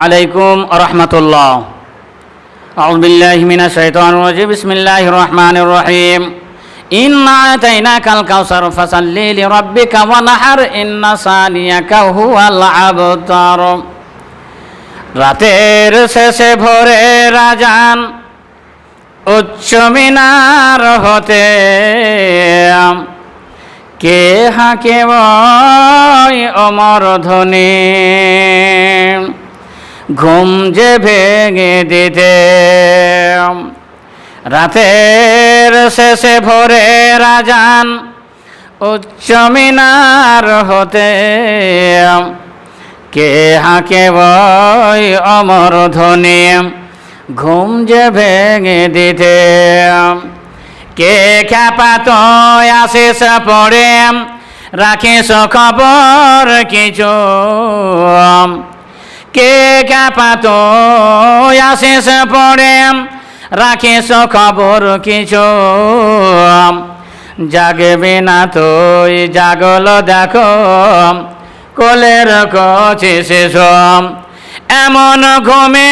আলাইকুম রহমতুল্লাহ আউজবিল্লাহমিনা শৈতান রাজিম। বিসমিল্লাহ রহমান রহিম। ইন্না তাইনাকাল কাউসার, ফাসাল্লি লিরাব্বিকা ওয়া নাহার। ইন্না সানিয়াকা হুয়াল আবতার। রাতের শেষে ভোরে রাজান উচ্চ মিনার হতে কে হাকে অমর ধনী ঘুম যে ভেঙে দিতে। রাতের শেষে ভোরে রাজান উচ্চ মিনার হতে। কে হাকে বই অমর ধ্বনি, ঘুম যে ভেঙে দিতে। কে খ্যাপাত আসিস পড়ে, রাখিস খবর কিছু। কে খ্যাপাত আসিস পড়ে রাখিস খবর কিছু। জাগবে না তুই, জাগল দেখো কোলের কচে শেষ এমন ঘুমে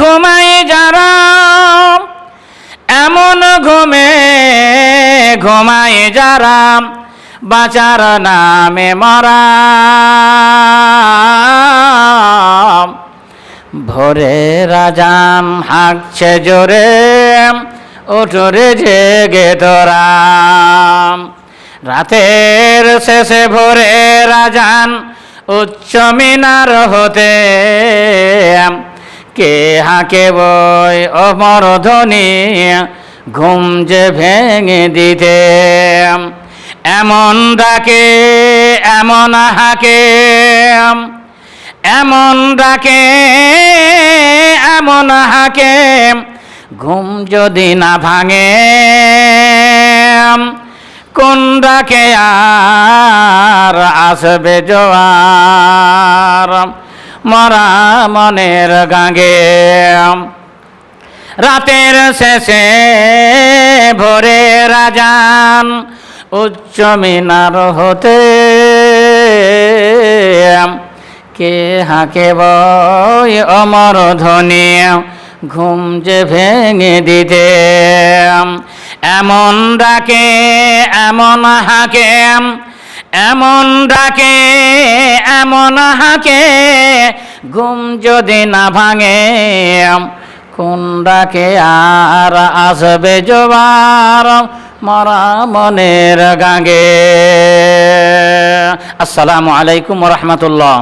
ঘুমাই যারা, এমন ঘুমে ঘুমাই যারা, বাঁচার নামে মরা। ভোরে রাজান হাঁকছে জোরে, উঠরে জেগে তোরা রাতের শেষে ভোরে রাজান উচ্চ মিনার হতে, কে হাঁকে বই অমর ধ্বনি ঘুম যে ভেঙে দিতে। এমন ডাকে, এমন হাঁকে এমন ডাকে, এমন হাঁকে, ঘুম যদি না ভাঙে, কোন ডাকে আর আসবে জোয়ার? মরা মনের গাঙ্গে। রাতের শেষে ভোরে রাজান উচ্চ মিনার হতে কে হাঁকে বই অমর ধ্বনি? ঘুম যে ভেঙে দিতে। এমন ডাকে, এমন হাঁকে, এমন ডাকে, এমন হাঁকে। ঘুম যদি না ভাঙে, কোন ডাকে আর আসবে জোবার মরা মনের গাঙ্গে। আসসালামু আলাইকুম রহমতুল্লাহ।